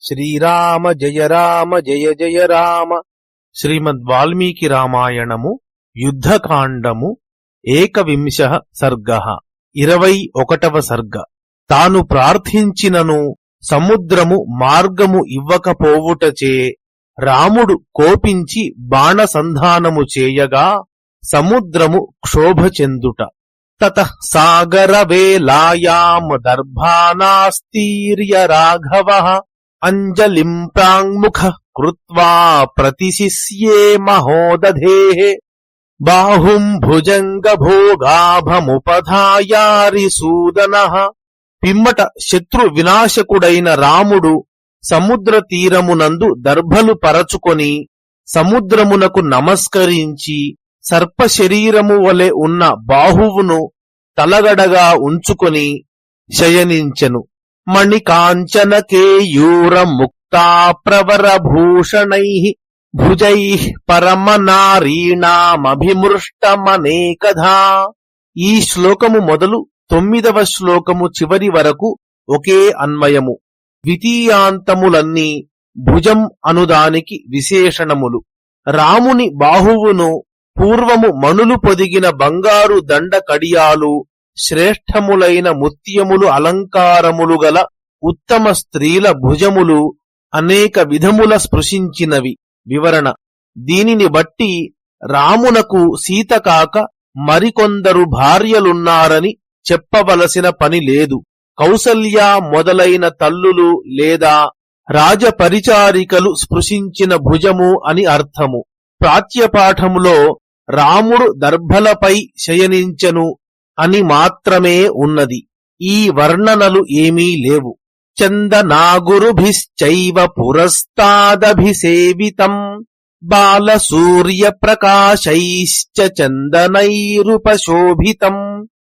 శ్రీరామ జయ రామ జయ జయ రామ. శ్రీమద్ వాల్మీకి రామాయణము యుద్ధకాండము ఏకవింశ సర్గ. ఇరవై ఒకటవ సర్గ. తాను ప్రార్థించినను సముద్రము మార్గము ఇవ్వకపోవుటచే రాముడు కోపించి బాణసంధానము చేయగా సముద్రము క్షోభ చెందుట. తత సాగరవేలాయాం దర్భానాస్తీర్య రాఘవ. అంజలింప్రాంగ్ముఖ కృత్వా ప్రతిశిష్యే మహోదధేః బాహుం భుజంగ భోగాభముపధాయారిసూదన పిమ్మట శత్రు వినాశకుడైన రాముడు సముద్ర తీరమునందు దర్భలు పరచుకొని సముద్రమునకు నమస్కరించి సర్పశరీరము వలె ఉన్న బాహువును తలగడగా ఉంచుకొని శయనించెను మణికాంచన కేయూర ముక్తా ప్రవర భూషణై భుజై పరమనారీణామభిమృష్టమనేకధా ఈ శ్లోకము మొదలు తొమ్మిదవ శ్లోకము చివరి వరకు ఒకే అన్వయము. ద్వితీయాంతములన్నీ భుజం అనుదానికి విశేషణములు. రాముని బాహువును పూర్వము మణులు పొదిగిన బంగారు దండ కడియాలు శ్రేష్టములైన ముత్యములు అలంకారములు గల ఉత్తమ స్త్రీల భుజములు అనేక విధముల స్పృశించినవి. వివరణ. దీనిని బట్టి రామునకు సీత కాక మరికొందరు భార్యలున్నారని చెప్పవలసిన పని లేదు. కౌసల్య మొదలైన తల్లులు లేదా రాజపరిచారికలు స్పృశించిన భుజము అని అర్థము. ప్రాచ్యపాఠములో రాముడు దర్భలపై శయనించెను. అని మాత్రమే ఉన్నది. ఈ వర్ణనలు ఏమీ లేవు. చందనాగురుభిశ్చైవ పురస్తాదభిసేవితం. బాలసూర్య ప్రకాశైశ్చ చందనైరుపశోభితం.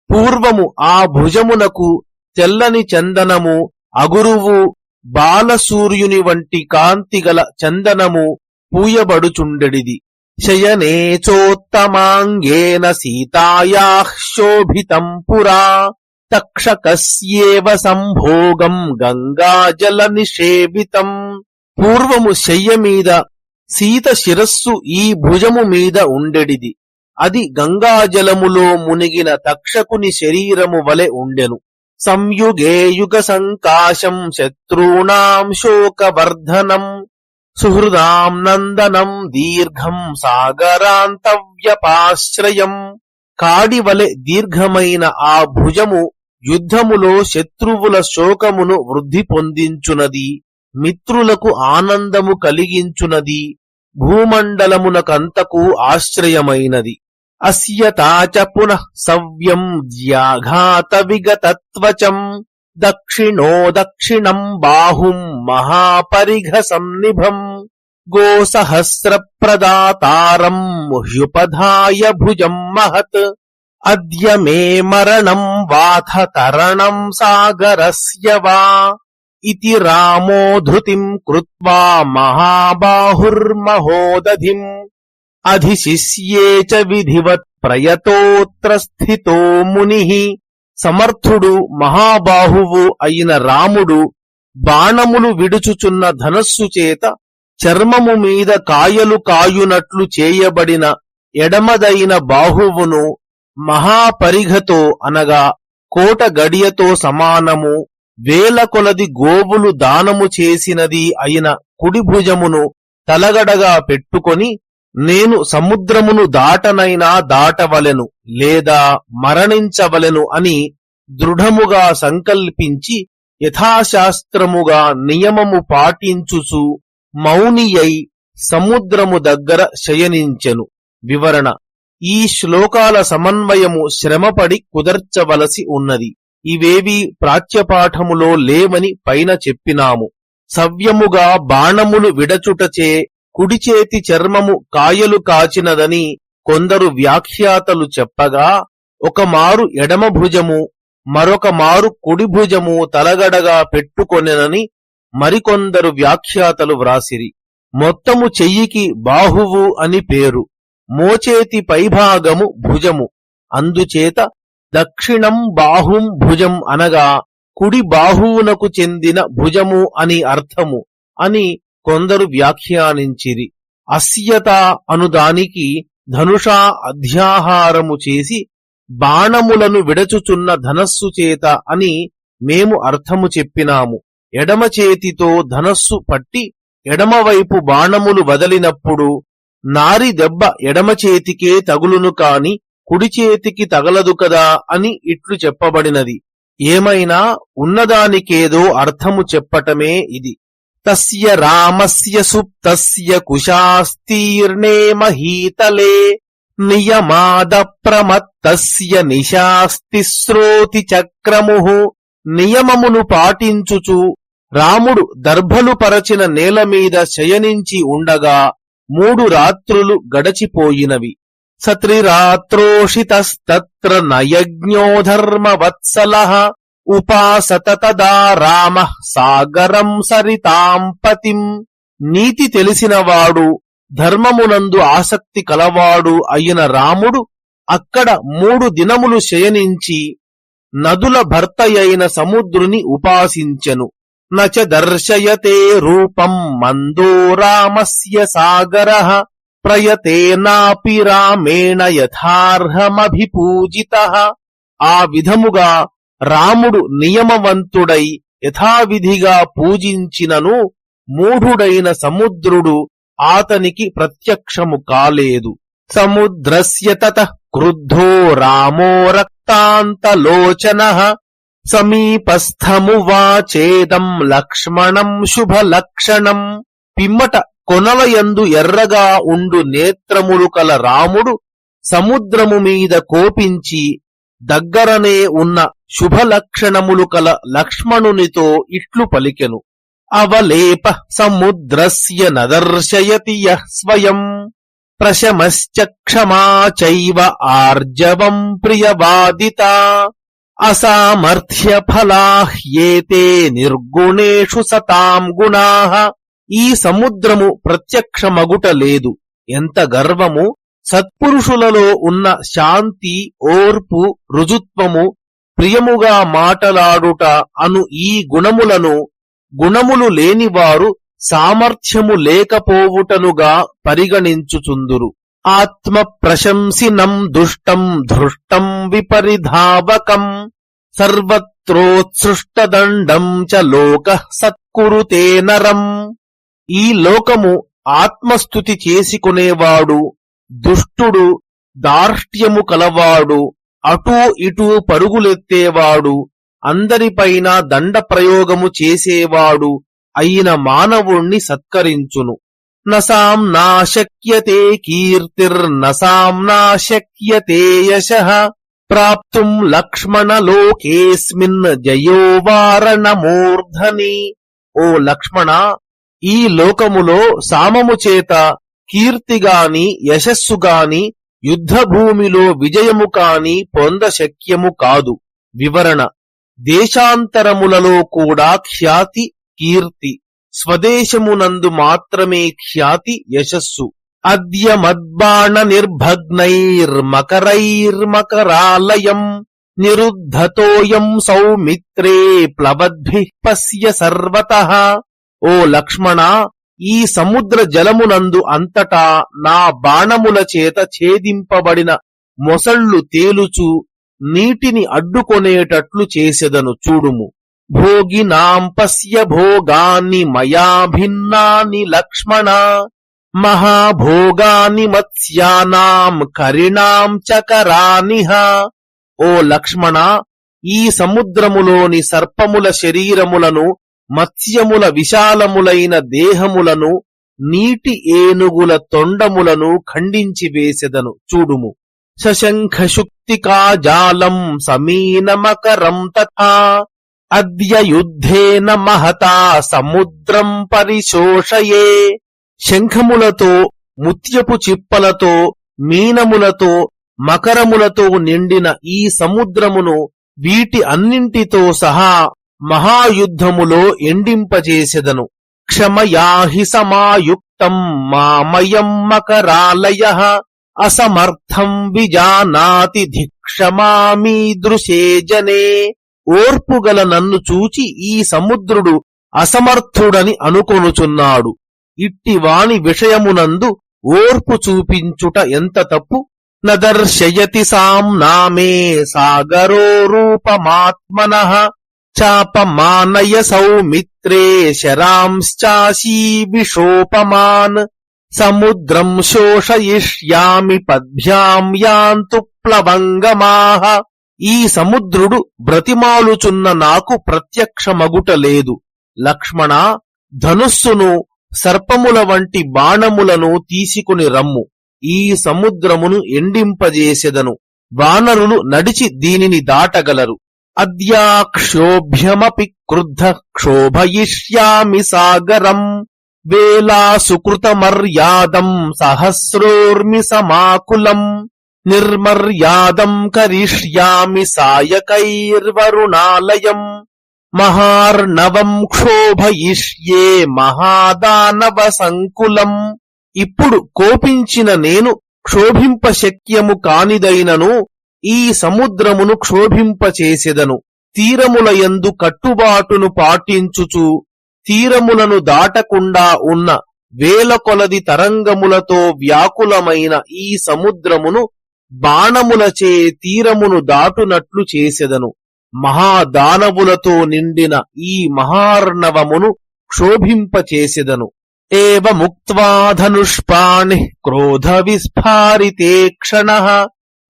పూర్వము ఆ భుజమునకు తెల్లని చందనము అగురువు బాలసూర్యుని వంటి కాంతిగల చందనము పూయబడుచుండెడిది. శయనే చోత్తమాంగేన సీతాయాః శోభితం పురా తక్షకస్యేవ సంభోగం గంగాజల నిషేవితం పూర్వము శయ్య మీద సీత శిరస్సు ఈ భుజము మీద ఉండెడిది అది గంగాజలములో మునిగిన తక్షకుని శరీరము వలె ఉండెను సంయుగే యుగ సంకాశం శత్రూణాం శోకవర్ధనం సుహృదాం నందనం దీర్ఘం సాగరాంతవ్యపాశ్రయం. కాడివలె దీర్ఘమైన ఆ భుజము యుద్ధములో శత్రువుల శోకమును వృద్ధి పొందించునది మిత్రులకు ఆనందము కలిగించునది భూమండలమునకంతకు ఆశ్రయమైనది. అస్యతాచ పునః సవ్యం ద్యాఘాత విగతత్వచం. దక్షిణో దక్షిణం బాహుం మహాపరిఘ సన్నిభం గోసహస్ర ప్రదాతారం హ్యుపధాయ భుజం మహత్ అద్య మే మరణం వాథ తరణం సాగరస్య వా ఇతి రామో ధృతిం కృత్వా మహాబాహుర్మహోదధిం అధిశిష్యే చ విధివత్ ప్రయతోత్ర స్థితో ముని సమర్థుడు మహాబాహువు అయిన రాముడు బాణములు విడుచుచున్న ధనస్సు చేత చర్మము మీద కాయలు కాయునట్లు చేయబడిన ఎడమదైన బాహువును మహాపరిఘతో అనగా కోట గడియతో సమానము వేల కొలది గోవులు దానము చేసినది అయిన కుడి భుజమును తలగడగా పెట్టుకొని నేను సముద్రమును దాటనైనా దాటవలెను లేదా మరణించవలెను అని దృఢముగా సంకల్పించి యథాశాస్త్రముగా నియమము పాటించుచు మౌనియై సముద్రము దగ్గర శయనించెను. వివరణ. ఈ శ్లోకాల సమన్వయము శ్రమపడి కుదర్చవలసి ఉన్నది. ఇవేవి ప్రాచ్యపాఠములో లేవని పైన చెప్పినాము. సవ్యముగా బాణములు విడచుటచే కుడి చేతి చర్మము కాయలు కాచినదని కొందరు వ్యాఖ్యాతలు చెప్పగా ఒకమారు ఎడమ భుజము మరొక మారు కుడి భుజము తలగడగా పెట్టుకొనెనని మరికొందరు వ్యాఖ్యాతలు వ్రాసిరి. మొత్తము చెయ్యికి బాహువు అని పేరు. మోచేతి పైభాగము భుజము. అందుచేత దక్షిణం బాహుం భుజం అనగా కుడి బాహువునకు చెందిన భుజము అని అర్థము అని కొందరు వ్యాఖ్యానించిరి. అస్యత అనుదానికి ధనుషా అధ్యాహారము చేసి బాణములను విడచుచున్న ధనస్సు చేత అని మేము అర్థము చెప్పినాము. ఎడమ చేతితో ధనస్సు పట్టి ఎడమవైపు బాణములు వదలినప్పుడు నారి దెబ్బ ఎడమ చేతికే తగులును కాని కుడి చేతికి తగలదు కదా అని ఇట్లు చెప్పబడినది. ఏమైనా ఉన్నదానికేదో అర్థము చెప్పటమే ఇది. తస్య రామస్య సుప్తస్య కుశాస్తీర్ణే మహీతలే నియమాద ప్రమత్తస్య నిశాస్తి శ్రోతి చక్రము నియమమును పాటించుచు రాముడు దర్భలు పరచిన నేల మీద శయనించి ఉండగా మూడు రాత్రులు గడచిపోయినవి. సత్రిరాత్రోషితస్తత్ర నయజ్ఞోధర్మవత్సల ఉపాసత తదా రామ సాగరం సరితాం పతిం. నీతి తెలిసినవాడు ధర్మమునందు ఆసక్తి కలవాడు అయిన రాముడు అక్కడ మూడు దినములు శయనించి నదుల భర్తయైన సముద్రుని ఉపాసించెను. నచ దర్శయతే రూపం మందో రామస్య సాగర. ప్రయతేనాపి రామేణ యథార్హమభిపూజిత. ఆ విధముగా రాముడు నియమవంతుడై యథావిధిగా పూజించినను మూఢుడైన సముద్రుడు ఆతనికి ప్రత్యక్షము కాలేదు. సముద్రస్య తత క్రుద్ధో రామో రక్తాంతలోచన సమీపస్థమువాచేదం లక్ష్మణం శుభలక్షణం. పిమ్మట కొనలయందు ఎర్రగా ఉండు నేత్రములు కల రాముడు సముద్రము మీద కోపించి దగ్గరనే ఉన్న శుభలక్షణములు కల లక్ష్మణునితో ఇట్లు పలికెను. అవలేప సముద్రస్య నదర్శయతి స్వయం. ప్రశమశ్చ చైవ ఆర్జవం ప్రియవాదిత. అసామర్థ్య ఫలాహ్యేతే నిర్గుణేషు సతాం గుణా. ఈ సముద్రము ప్రత్యక్షమగుట లేదు. ఎంత గర్వము! సత్పురుషులలో ఉన్న శాంతి ఓర్పు రుజుత్వము ప్రియముగా మాటలాడుట అను ఈ గుణములను గుణములు లేనివారు సామర్థ్యము లేకపోవుటనుగా పరిగణించుచుందురు. ఆత్మ ప్రశంసినం దుష్టం ధృష్టం విపరిధావకం. సర్వత్రోత్సృష్టదండం చ లోక సత్కురుతే నరం. ఈ లోకము ఆత్మస్థుతి చేసుకునేవాడు దుష్టుడు దార్ష్ట్యము కలవాడు అటూ ఇటూ పరుగులెత్తేవాడు అందరిపైన దండ ప్రయోగము చేసేవాడు అయిన మానవుణ్ణి సత్కరించును. నసాం నాశక్యతే కీర్తిర్నసాం నాశక్యతే యశ. ప్రాప్తుం లక్ష్మణలోకేస్మిన్ జయో వారణమూర్ధని. ఓ లక్ష్మణ ఈ లోకములో సామము చేత కీర్తిగాని యశస్సుగాని యుద్ధభూమిలో విజయము కాని పొందశక్యము కాదు. వివరణ. దేశాంతరములలో కూడా ఖ్యాతి కీర్తి. స్వదేశమునందు మాత్రమే ఖ్యాతి యశస్సు. అద్య మద్బాణ నిర్భగ్నైర్మకరైర్మకరాలయం నిరుద్ధతోయం సౌమిత్రే ప్లవద్భి పశ్య సర్వత. ఓ లక్ష్మణ ఈ సముద్ర జలమునందు అంతటా నా బాణముల చేత ఛేదింపబడిన మొసళ్ళు తేలుచు నీటిని అడ్డుకొనేటట్లు చేసెదను చూడుము. భోగినాంపస్య భోగాన్ని మయా భిన్నాని లక్ష్మణ మహాభోగాని మత్స్యానాం కరిణాం చకరానిహ. ఓ లక్ష్మణ ఈ సముద్రములోని సర్పముల శరీరములను మత్స్యముల విశాలములైన దేహములను నీటి ఏనుగుల తొండములను ఖండించి వేసెదను. చూడుము. శశంఖశుక్తికాజాలం సమీనమకరం తథా అద్య యుద్ధేన మహతా సముద్రం పరిశోషయే. శంఖములతో ముత్యపు చిప్పలతో మీనములతో మకరములతో నిండిన ఈ సముద్రమును వీటి అన్నింటితో సహా మహాయుద్ధములో ఎండింపజేసెదను. క్షమయాహి సమాయుక్తం మామయం మకరాలయ అసమర్థం విజానాతి ధిక్షమామీదృశే జనే ఓర్పుగల నన్ను చూచి ఈ సముద్రుడు అసమర్థుడని అనుకొనుచున్నాడు. ఇట్టి వాని విషయమునందు ఓర్పు చూపించుట ఎంత తప్పు? నదర్శయతి సాంనామే సాగరో రూపమాత్మన చాపమానయ సౌమిత్రే శరాంశ్చాశీ విషోపమాన్ సముద్రం శోషయిష్యామి పద్భ్యాం యాంతు ప్లవంగమాహ ఈ సముద్రుడు బ్రతిమాలుచున్న నాకు ప్రత్యక్షమగుట లేదు లక్ష్మణ ధనుస్సును సర్పముల వంటి బాణములను తీసుకుని రమ్ము। ఈ సముద్రమును ఎండింపజేసెదను। వానరులు నడిచి దీనిని దాటగలరు। అద్యాక్షోభ్యమపి క్రుద్ధ క్షోభయిష్యామి సాగరం వేలాసుకృతమర్యాదం సహస్రోర్మి సమాకులం నిర్మర్యాదం కరిష్యామి సాయకైర్వరుణాలయం మహార్ణవం క్షోభయిష్యే మహాదానవ సంకులం ఇప్పుడు కోపించిన నేను క్షోభింపశక్యము కానిదైనను ఈ సముద్రమును క్షోభింపచేసెదను. తీరములయందు కట్టుబాటును పాటించుచు తీరములను దాటకుండా ఉన్న వేల కొలది తరంగములతో వ్యాకులమైన ఈ సముద్రమును బాణములచే తీరమును దాటునట్లు చేసెదను. మహాదానవులతో నిండిన ఈ మహార్ణవమును క్షోభింపచేసెదను. ఏవ ముక్త్వా ధనుష్పాణి క్రోధ విస్ఫారితే క్షణ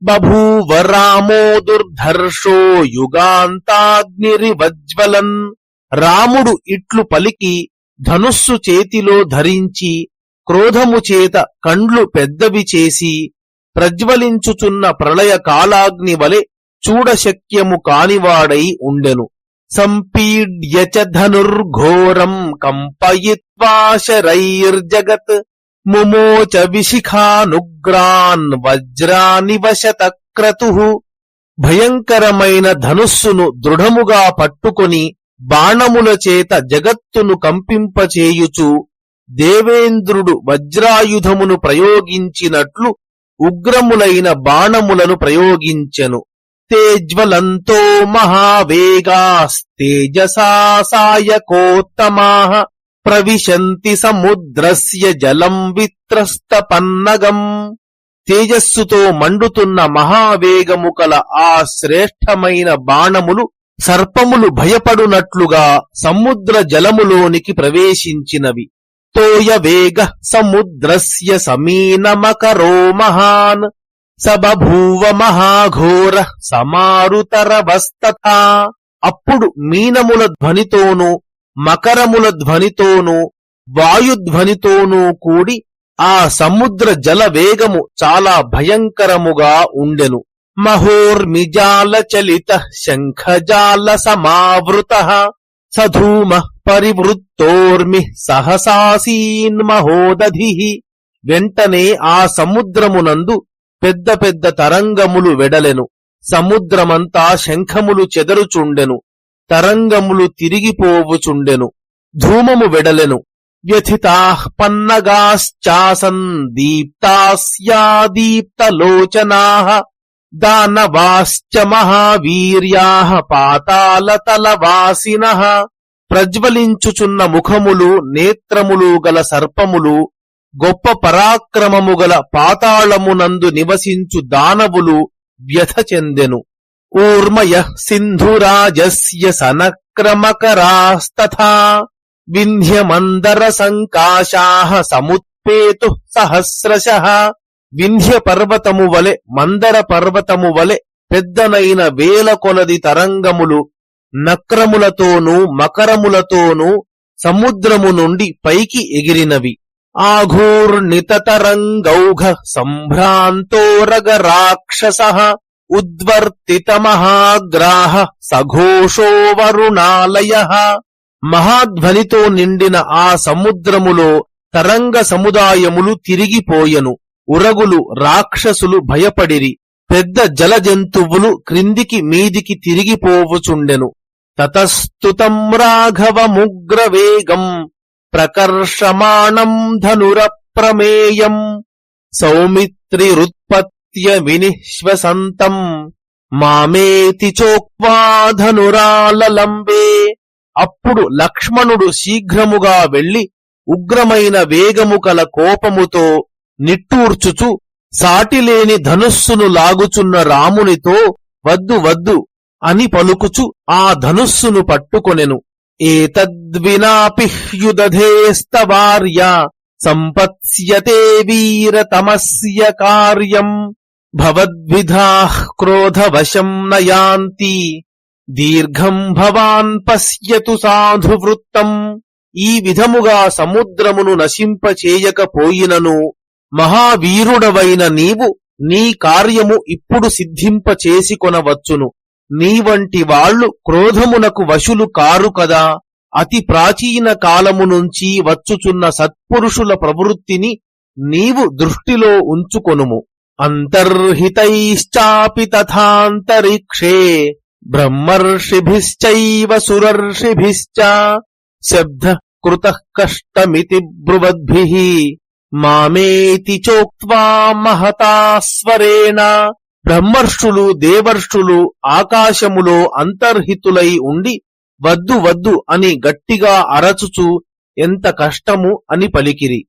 బభూవ రామో దుర్ధర్షో యుగాంతాగ్నిరివజ్వలన్. రాముడు ఇట్లు పలికి ధనుస్సు చేతిలో ధరించి క్రోధము చేత కండ్లు పెద్దవి చేసి ప్రజ్వలించుచున్న ప్రళయ కాలాగ్ని వలె చూడశక్యము కానివాడై ఉండెను. సంపీడ్య చ ధనుర్ఘోరం కంపయిత్వాశరైర్జగత్. ముమోచ విశిఖానుగ్రాన్ వజ్రాని వశతక్రతు. భయంకరమైన ధనుస్సును దృఢముగా పట్టుకొని బాణముల చేత జగత్తును కంపింపచేయుచు దేవేంద్రుడు వజ్రాయుధమును ప్రయోగించినట్లు ఉగ్రములైన బాణములను ప్రయోగించెను. తేజ్వలంతో మహావేగాస్తేజసా సాయకోత్తమా ప్రవిశంతి సముద్రస్య జలం విత్రస్తపన్నగం. తేజస్సుతో మండుతున్న మహావేగము కల ఆ శ్రేష్టమైన బాణములు సర్పములు భయపడునట్లుగా సముద్ర జలములోనికి ప్రవేశించినవి. తోయ వేగ సముద్రస్య సమీనమకరో మహాన్. సబభూవ మహాఘోర సమారుతరవస్తథా. అప్పుడు మీనముల ధ్వనితోనూ మకరముల ధ్వనితోనూ వాయుధ్వనితోనూ కూడి ఆ సముద్ర జల వేగము చాలా భయంకరముగా ఉండెను. మహోర్మిజాల చలిత శంఖజాల సమావృత సధూమ పరివృత్తోర్మి సహసాసీన్మహోదధి వెంటనే ఆ సముద్రమునందు పెద్ద పెద్ద తరంగములు వెడలెను. సముద్రమంతా శంఖములు చెదరుచుండెను. తరంగములు తిరిగిపోవుచుండెను ధూమము వెడలెను. వ్యథితాః పన్నగాశ్చాసన్ దీప్తాస్యాదీప్తలోచనాః దానవాశ్చ మహావీర్యాః పాతాళతలవాసినః. ప్రజ్వలించుచున్న ముఖములు నేత్రములు గల సర్పములు గొప్ప పరాక్రమము గల పాతాళమునందు నివసించు దానవులు వ్యథ చెందెను ఊర్మయ సింధురాజస్య సనక్రమకరాస్తథా వింధ్యమందర సంకాశాః సముత్పేతు సహస్రశ వింధ్య పర్వతము వలె మందర పర్వతము వలె పెద్దనైన వేల కొలది తరంగములు నక్రములతోనూ మకరములతోనూ సముద్రము నుండి పైకి ఎగిరినవి. ఆఘూర్ణితరంగౌఘ సంభ్రాంతోరగ రాక్షస ఉద్వర్తిత మహాగ్రాహ సఘోషో వరుణాలయ. మహాధ్వనితో నిండిన ఆ సముద్రములో తరంగ సముదాయములు తిరిగిపోయెను. ఉరగులు రాక్షసులు భయపడిరి. పెద్ద జల జంతువులు క్రిందికి మీదికి తిరిగిపోవుచుండెను. తతస్తుతం రాఘవముగ్రవేగం ప్రకర్షమాణం ధనురప్రమేయం. నిత్య వినిశ్వసంతం మామేతి చోక్వాధనురాలంబే అప్పుడు లక్ష్మణుడు శీఘ్రముగా వెళ్ళి ఉగ్రమైన వేగము కల కోపముతో నిట్టూర్చుచు సాటిలేని ధనుస్సును లాగుచున్న రామునితో వద్దు వద్దు అని పలుకుచు ఆ ధనుస్సును పట్టుకొనెను. ఏతద్వినాపిహ్యుదధేస్తవార్య సంపత్స్యతే వీరతమస్య కార్యం. భవద్విధాః క్రోధవశం నయాంతి దీర్ఘం భవాన్ పశ్యతు సాధువృత్తం ఈ విధముగా సముద్రమును నశింపచేయకపోయినను మహావీరుడవైన నీవు నీ కార్యము ఇప్పుడు సిద్ధింపచేసికొనవచ్చును। నీ వంటి వాళ్ళు క్రోధమునకు వశులు కారు కదా। అతి ప్రాచీన కాలము నుంచి వచ్చుచున్న సత్పురుషుల ప్రవృత్తిని నీవు దృష్టిలో ఉంచుకొనుము। అంతర్హితైశ్చాపి తథాంతరిక్షే బ్రహ్మర్షిభిశ్చైవ సురర్షిభిశ్చ శబ్ద కృత కష్టమితి బ్రువద్భిః మామేతి చోక్వా మహతాస్వరేణ బ్రహ్మర్షులు దేవర్షులు ఆకాశములో అంతర్హితులై ఉండి వద్దు వద్దు అని గట్టిగా అరచుచు ఎంత కష్టము అని పలికిరి.